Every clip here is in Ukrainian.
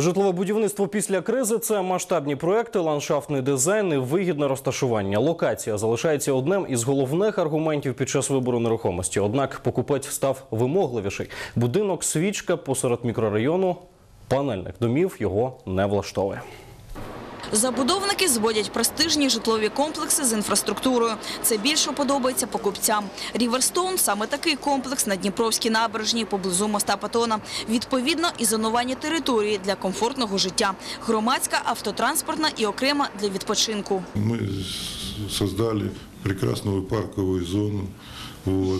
Житлове будівництво після кризи це масштабні проекти, ландшафтний дизайн і вигідне розташування. Локація залишається одним із головних аргументів під час вибору нерухомості. Однак покупець став вимогливіший. Будинок свічка посеред мікрорайону панельних домів його не влаштовує. Забудовники зводять престижні житлові комплекси з інфраструктурою. Це більше подобається покупцям. Ріверстоун – саме такий комплекс на Дніпровській набережній поблизу моста Патона. Відповідно, і зонування території для комфортного життя. Громадська, автотранспортна і окрема для відпочинку. Мы с- создали прекрасную парковую зону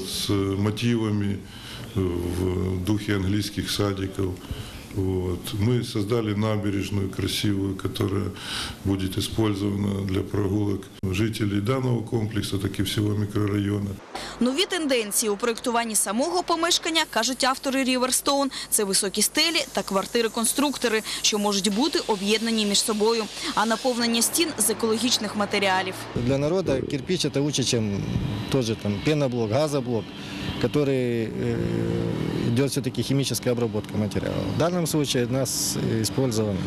с мотивами в духе английских садиков. Вот. Мы создали набережную красивую, которая будет использована для прогулок жителей данного комплекса, так и всего микрорайона. Нові тенденції у проєктуванні самого помешкання, кажуть автори Ріверстоун, це високі стелі та квартири-конструктори, що можуть бути об'єднані між собою, а наповнення стін з екологічних матеріалів. Для народа кирпич это лучше, чем тот там пеноблок, газоблок, который э, идет все-таки химическая обработка материала. В данном случае у нас э, использован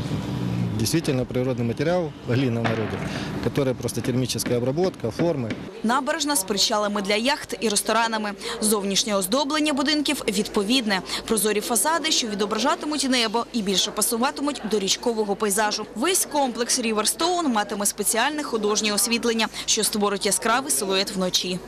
действительно природный материал, глина в народе, которая просто термическая обработка, формы. Набережна з причалами для яхт і ресторанами. Зовнішнє оздоблення будинків відповідне. Прозорі фасади, що відображатимуть небо і більше пасуватимуть до річкового пейзажу. Весь комплекс Ріверстоун матиме спеціальне художнє освітлення, що створить яскравий силует вночі.